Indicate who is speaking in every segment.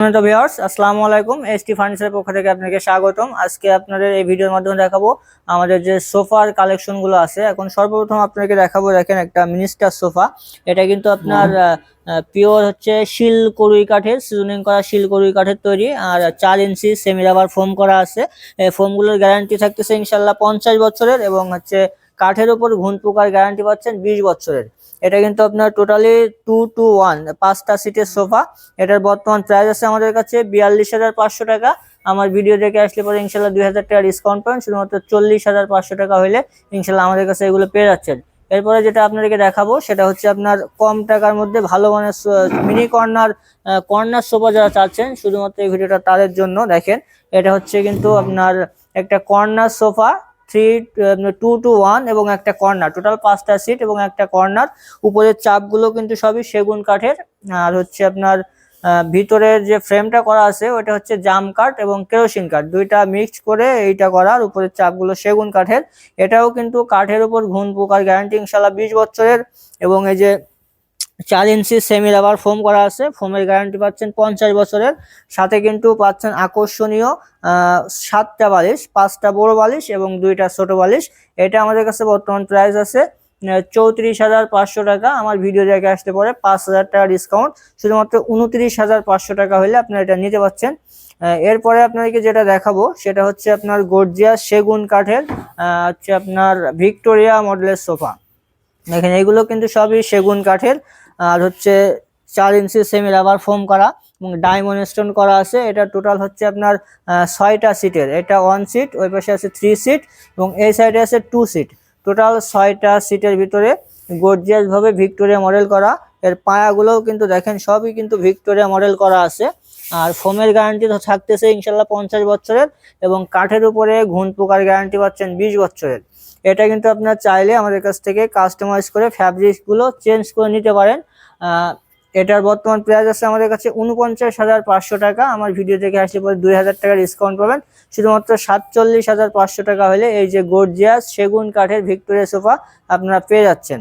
Speaker 1: সম্মানিত ভিউয়ার্স আসসালামু আলাইকুম। এসটি ফার্নিচারের পক্ষ থেকে আপনাকে স্বাগতম। আজকে আপনাদের এই ভিডিওর মাধ্যমে দেখাবো আমাদের যে সোফার কালেকশনগুলো আছে। এখন সর্বপ্রথম আপনাকে দেখাবো দেখেন একটা মিনিস্টার সোফা। এটা কিন্তু আপনার পিওর হচ্ছে শিল করুই কাঠের সিজনিং করা শিল করুই কাঠের তৈরি। আর চার ইঞ্চি সেমি রাবার ফোম করা আছে। এই ফোমগুলোর গ্যারান্টি থাকতেছে ইনশাল্লাহ পঞ্চাশ বছরের এবং হচ্ছে কাঠের উপর ঘুন পোকার গ্যারান্টি পাচ্ছেন বিশ বছরের। এটা কিন্তু আপনার টোটালি টু টু ওয়ান পাঁচটা সিটের সোফা এটার বর্তমান প্রাইস আছে আমাদের কাছে বিয়াল্লিশ হাজার পাঁচশো টাকা। আমার ভিডিও দেখে আসলে পরে ইনশাল্লাহ দুই হাজার টাকা ডিসকাউন্ট পাবেন। শুধুমাত্র চল্লিশ হাজার পাঁচশো টাকা হলে ইনশাল্লাহ আমাদের কাছে এগুলো পেয়ে যাচ্ছেন। এরপরে যেটা আপনাদেরকে দেখাবো, সেটা হচ্ছে আপনার কম টাকার মধ্যে ভালো মানের মিনি কর্নার কর্নার সোফা যারা চাচ্ছেন, শুধুমাত্র এই ভিডিওটা তাদের জন্য। দেখেন, এটা হচ্ছে কিন্তু আপনার একটা corner sofa three two two one এবং একটা কর্নার টোটাল পাঁচটা সিট এবং একটা কর্নার উপরের চাপগুলো কিন্তু সবই সেগুন কাঠের, আর হচ্ছে আপনার ভিতরের যে ফ্রেমটা করা আছে ওটা হচ্ছে জাম কাঠ এবং কেরোসিন কাঠ, দুইটা মিক্স করে এইটা করা আর উপরের চাপগুলো সেগুন কাঠের, এটাও কিন্তু কাঠের উপর ঘুন পোকার গ্যারান্টি ইনশাল্লাহ বিশ বছরের এবং এই যে চার ইঞ্চি সেমি রাবার ফোম করা আছে। ফোমের গ্যারান্টি পাচ্ছেন পঞ্চাশ বছরের। সাথে কিন্তু পাচ্ছেন আকর্ষণীয় সাতটা বালিশ, পাঁচটা বড় বালিশ এবং দুইটা ছোট বালিশ। এটা আমাদের কাছে বর্তমান প্রাইস আছে চৌত্রিশ হাজার পাঁচশো টাকা। আমার ভিডিও দেখে আসতে পরে, পাঁচ হাজার টাকা ডিসকাউন্ট শুধুমাত্র উনত্রিশ হাজার পাঁচশো টাকা হলে আপনারা এটা নিতে পারছেন এরপরে আপনাদেরকে যেটা দেখাবো, সেটা হচ্ছে আপনার গর্জিয়া সেগুন কাঠের হচ্ছে আপনার ভিক্টোরিয়া মডেলের সোফা। দেখেন, এগুলো কিন্তু সবই সেগুন কাঠের। আর হচ্ছে চার ইঞ্চি সেমি রাবার ফোম করা এবং ডায়মন্ড স্টোন করা আছে। এটা টোটাল হচ্ছে আপনার ছয়টা সিটের এটা ওয়ান সিট ওই পাশে আছে থ্রি সিট এবং এই সাইডে আছে টু সিট টোটাল ছয়টা সিটের ভিতরে গর্জিয়াস ভাবে ভিক্টোরিয়া মডেল করা। এর পায়াগুলোও কিন্তু দেখেন, সবই কিন্তু ভিক্টোরিয়া মডেল করা আছে। আর ফোমের গ্যারান্টি তো থাকতেছে ইনশাল্লাহ পঞ্চাশ বছরের এবং কাঠের উপরে ঘুন পোকার গ্যারান্টি পাচ্ছেন বিশ বছরের। এটা কিন্তু আপনার চাইলে আমাদের কাছ থেকে কাস্টমাইজ করে ফ্যাব্রিক্সগুলো চেঞ্জ করে নিতে পারেন। এটার বর্তমান প্রাইস আছে আমাদের কাছে উনপঞ্চাশ হাজার পাঁচশো টাকা। আমার ভিডিও থেকে আসলে পরে দুই হাজার টাকা ডিসকাউন্ট পাবেন। শুধুমাত্র সাতচল্লিশ হাজার পাঁচশো টাকা হলে এই যে গর্জিয়াস সেগুন কাঠের ভিক্টোরিয়া সোফা আপনারা পেয়ে যাচ্ছেন।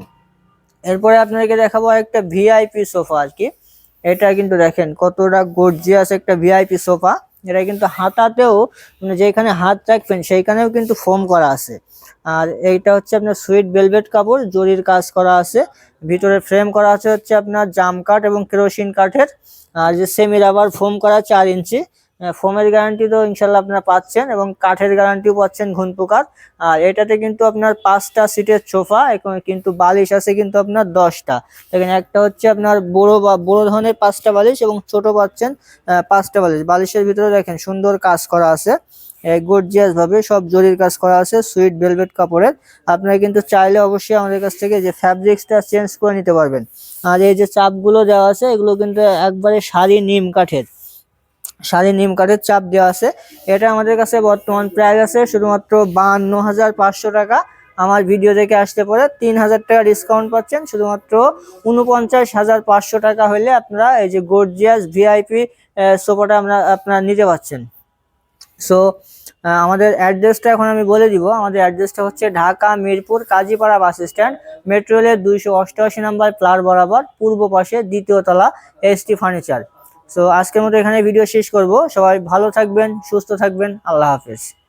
Speaker 1: এরপরে আপনাদেরকে দেখাবো একটা ভিআইপি সোফা আর কি। এটা কিন্তু দেখেন কতটা গর্জিয়াস একটা ভিআইপি সোফা এটা কিন্তু হাতাতেও মানে যেখানে হাত রাখবেন সেইখানেও কিন্তু ফোম করা আছে। আর এইটা হচ্ছে আপনার সুইট বেলভেট কাপড়, জরির কাজ করা আছে। ভিতরে ফ্রেম করা আছে হচ্ছে আপনার জাম কাঠ এবং কেরোসিন কাঠের। আর যে সেমি রাবার ফোম করা চার ইঞ্চি। ফোমের গ্যারান্টি তো ইনশাল্লাহ আপনারা পাচ্ছেন এবং কাঠের গ্যারান্টিও পাচ্ছেন ঘুন পোকার আর এটাতে কিন্তু আপনার পাঁচটা সিটের সোফা কিন্তু বালিশ আছে কিন্তু আপনার দশটা। দেখেন, একটা হচ্ছে আপনার বড় বা বড় ধরনের পাঁচটা বালিশ এবং ছোট পাচ্ছেন পাঁচটা বালিশ। বালিশের ভিতরে দেখেন, সুন্দর কাজ করা আছে। গর্জিয়াস ভাবে সব জরির কাজ করা আছে সুইট ভেলভেট কাপড়ের। আপনারা কিন্তু চাইলে অবশ্যই আমাদের কাছ থেকে যে ফ্যাব্রিক্সটা চেঞ্জ করে নিতে পারবেন। আর এই যে চাপগুলো দেওয়া আছে, এগুলো কিন্তু একবারে শাড়ি নিম কাঠের। শাড়ি নিম কাঠের চাপ দেওয়া আছে। এটা আমাদের কাছে বর্তমান প্রাইস আছে শুধুমাত্র বাহান্ন হাজার পাঁচশো টাকা। আমার ভিডিও দেখে আসতে পরে তিন হাজার টাকা ডিসকাউন্ট পাচ্ছেন, শুধুমাত্র উনপঞ্চাশ হাজার পাঁচশো টাকা হলে আপনারা এই যে গর্জিয়াস ভিআইপি সোফাটা আমরা, আপনারা নিতে পারছেন সো আমাদের অ্যাড্রেসটা এখন আমি বলে দিব। আমাদের অ্যাড্রেসটা হচ্ছে Dhaka, Mirpur, Kazipara bus stand metro রেলের দুইশো অষ্টআশি নাম্বার প্লার বরাবর, পূর্ব পাশে দ্বিতীয় তলা এসটি ফার্নিচার সো আজকের মতো এখানে ভিডিও শেষ করব। সবাই ভালো থাকবেন সুস্থ থাকবেন। আল্লাহ হাফেজ।